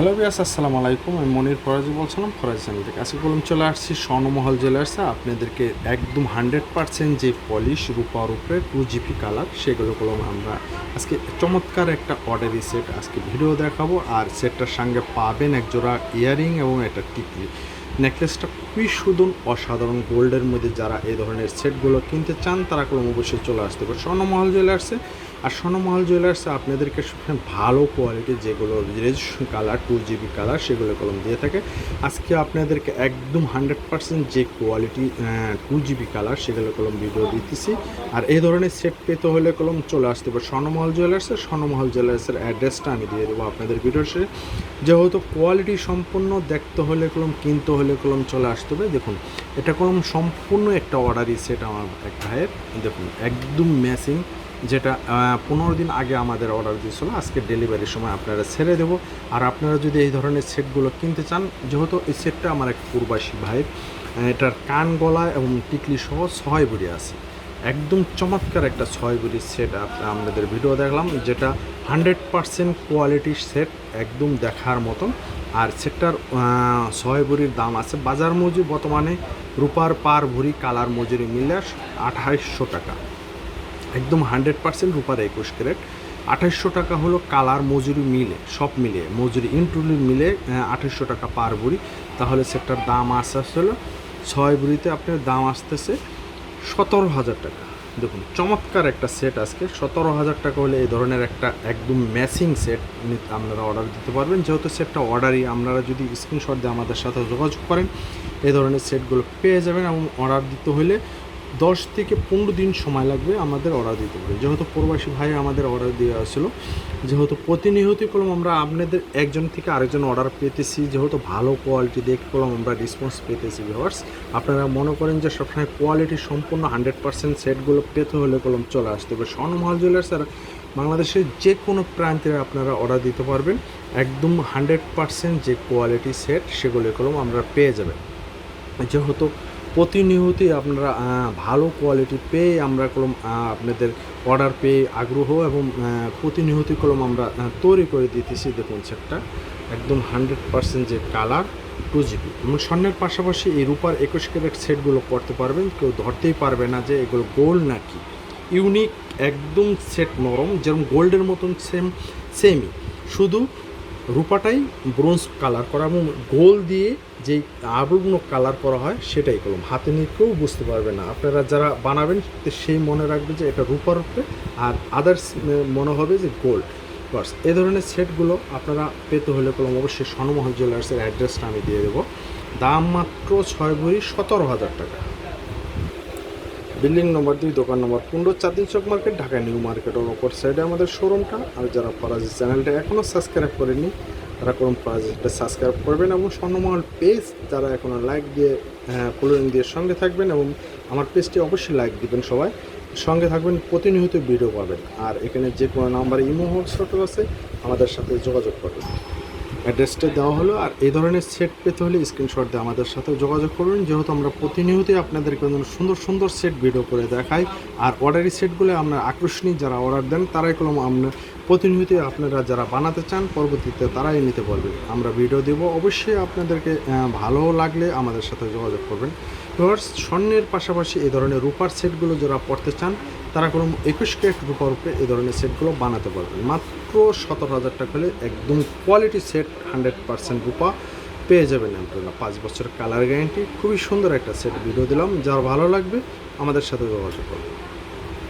Hello বিয়াস আসসালামু আলাইকুম। আমি মনির ফরাজি বলছিলাম, ফরাজি চ্যানেল থেকে। আজকে বললাম, চলে আসছি স্বর্ণমহল জুয়েলার্সে আপনাদেরকে একদম হান্ড্রেড পার্সেন্ট যে পলিশ রূপার উপরে টু জিপি কালার সেগুলো কলম আমরা আজকে চমৎকার একটা অর্ডারি সেট আজকে ভিডিও দেখাবো। আর সেটটার সঙ্গে পাবেন একজোড়া ইয়ারিং এবং একটা টিকলি। নেকলেসটা খুবই সুদন অসাধারণ গোল্ডের মধ্যে যারা এই ধরনের সেটগুলো কিনতে চান, তারা কলম অবশ্যই চলে আসতে পারে স্বর্ণমহল জুয়েলার্সে আর স্বর্ণমহল জুয়েলার্স আপনাদেরকে ভালো কোয়ালিটির যেগুলো registration colour two GB colour সেগুলো কলম দিয়ে থাকে। আজকে আপনাদেরকে একদম হান্ড্রেড পার্সেন্ট যে কোয়ালিটি টু জিবি কালার সেগুলো কলম ভিডিও দিতেছি। আর এই ধরনের সেট পেতে হলে কলম চলে আসতে পারে স্বর্ণমহল জুয়েলার্সে স্বর্ণমহল জুয়েলার্সের অ্যাড্রেসটা আমি দিয়ে দেবো আপনাদের ভিডিওসে যেহেতু কোয়ালিটি সম্পূর্ণ দেখতে হলে কলম, কিনতে হলে কলম চলে আসতে হবে। দেখুন, এটা কলম সম্পূর্ণ একটা অর্ডারই সেট আমার এক ভাইয়ের। দেখুন, একদম ম্যাচিং যেটা পনেরো দিন আগে আমাদের অর্ডার দিয়েছিল, আজকে ডেলিভারির সময় আপনারা ছেড়ে দেবো। আর আপনারা যদি এই ধরনের সেটগুলো কিনতে চান, যেহেতু এই সেটটা আমার এক পূর্বাসী ভাই এটার কান, গলা এবং টিকলি সহ ছয় বুড়ি আছে। একদম চমৎকার একটা ছয় বুড়ির সেট আপনাদের ভিডিও দেখলাম, যেটা হান্ড্রেড পারসেন্ট কোয়ালিটির সেট, একদম দেখার মতন। আর সেটটার ছয় বুড়ির দাম আছে, বাজার মজুরি বর্তমানে রূপার পার ভুড়ি কালার মজুরি মিলে আঠাইশশো টাকা। একদম হান্ড্রেড পার্সেন্ট রূপার একুশ ক্যারেট। আঠাইশশো টাকা হলো কালার মজুরি মিলে, সব মিলিয়ে, মজুরি ইনটুলি মিলে আঠাইশশো টাকা পার বুড়ি। তাহলে সেটার দাম আসতে আসলে ছয় বুড়িতে আপনার দাম আসতেছে সতেরো হাজার টাকা। দেখুন, চমৎকার একটা সেট আজকে। সতেরো হাজার টাকা হলে এই ধরনের একটা একদম ম্যাচিং সেট আপনারা অর্ডার দিতে পারবেন। যেহেতু সেটটা অর্ডারই আপনারা যদি স্ক্রিনশট দিয়ে আমাদের সাথে যোগাযোগ করেন, এই ধরনের সেটগুলো পেয়ে যাবেন এবং অর্ডার দিতে হলে দশ থেকে পনেরো দিন সময় লাগবে আমাদের অর্ডার দিতে হবে যেহেতু প্রবাসী ভাই আমাদের অর্ডার দিয়ে আসছিল, যেহেতু প্রতিনিয়ত কলম আমরা আপনাদের একজন থেকে আরেকজন অর্ডার পেতেছি, যেহেতু ভালো কোয়ালিটি দেখে কলম আমরা রেসপন্স পেতেছি ভিওয়ার্স আপনারা মনে করেন যে সবসময় কোয়ালিটি সম্পূর্ণ হান্ড্রেড পার্সেন্ট সেটগুলো পেতে হলে কলম চলে আসতে হবে। স্বর্ণমহল জুয়েলার্স আর বাংলাদেশের যে কোনো প্রান্তে আপনারা অর্ডার দিতে পারবেন। একদম হান্ড্রেড পার্সেন্ট যে কোয়ালিটি সেট সেগুলো কলম আমরা পেয়ে যাবেন। যেহেতু প্রতিনিয়তই আপনারা ভালো কোয়ালিটি পেয়ে আমরা কলম আপনাদের অর্ডার পেয়ে আগ্রহ এবং আহ, প্রতিনিয়তই কলম আমরা তৈরি করে দিতেছি দেখুন সেটটা। একদম হান্ড্রেড পার্সেন্ট যে কালার টু জিবি এবং স্বর্ণের পাশাপাশি এই রূপার একুশ ক্যারেট সেটগুলো করতে পারবেন। কেউ ধরতেই পারবে না যে এগুলো গোল্ড নাকি। ইউনিক একদম সেট নরম যেরকম গোল্ডের মতন সেম সেমই শুধু রূপাটাই ব্রোঞ্জ কালার করা এবং গোল দিয়ে যেই আবরুগ্ন কালার করা হয় সেটাই কলম। হাতে নিয়ে কেউ বুঝতে পারবে না। আপনারা যারা বানাবেন সেই মনে রাখবে যে এটা রূপার উপরে আর আদার্স মনে হবে যে গোল্ড বাস এ ধরনের সেটগুলো আপনারা পেতে হলে কলম অবশ্যই স্বর্ণমহল জুয়েলার্সের অ্যাড্রেসটা আমি দিয়ে দেবো। দাম মাত্র ছয় ভরি সতেরো হাজার টাকা। বিল্ডিং নম্বর দুই, দোকান নম্বর পনেরো, চাঁদিন চক মার্কেট ঢাকা নিউ মার্কেটের ওপর সাইডে আমাদের শোরুমটা। আর যারা ফরাজি চ্যানেলটা এখনও সাবস্ক্রাইব করেনি তারা কোনো ফরাজিটা সাবস্ক্রাইব করবেন এবং স্বর্ণমহল পেজ, যারা এখনও লাইক দিয়ে ফলোয়িং দিয়ে সঙ্গে থাকবেন এবং আমার পেজটি অবশ্যই লাইক দিবেন সবাই। সঙ্গে থাকবেন, প্রতিনিয়ত ভিডিও পাবেন। আর এখানে যে কোনো নাম্বারে ইমো হোয়াটসঅ্যাপ আছে, আমাদের সাথে যোগাযোগ করবেন। অ্যাড্রেসটা দেওয়া হলো আর এই ধরনের সেট পেতে হলে স্ক্রিনশট দিয়ে আমাদের সাথে যোগাযোগ করবেন যেহেতু আমরা প্রতিনিয়তই আপনাদেরকে সুন্দর সুন্দর সেট ভিডিও করে দেখাই আর অর্ডারি সেটগুলো আমরা আকর্ষণীয় যারা অর্ডার দেন, তারাই কলম আমরা প্রতিনিয়তই আপনারা যারা বানাতে চান, পরবর্তীতে তারাই নিতে পারবেন আমরা ভিডিও দেবো। অবশ্যই আপনাদেরকে ভালো লাগলে আমাদের সাথে যোগাযোগ করবেন। স্বর্ণের পাশাপাশি এই ধরনের রূপার সেটগুলো যারা পড়তে চান তারা কোনো একুশ ক্যারেট রূপার উপরে এই ধরনের সেটগুলো বানাতে পারবেন মাত্র সতেরো হাজার টাকা হলে একদম কোয়ালিটি সেট হান্ড্রেড পার্সেন্ট রূপা পেয়ে যাবেন আপনারা। পাঁচ বছরের কালার গ্যারেন্টি খুবই সুন্দর একটা সেট ভিডিও দিলাম। যার ভালো লাগবে, আমাদের সাথে যোগাযোগ করবেন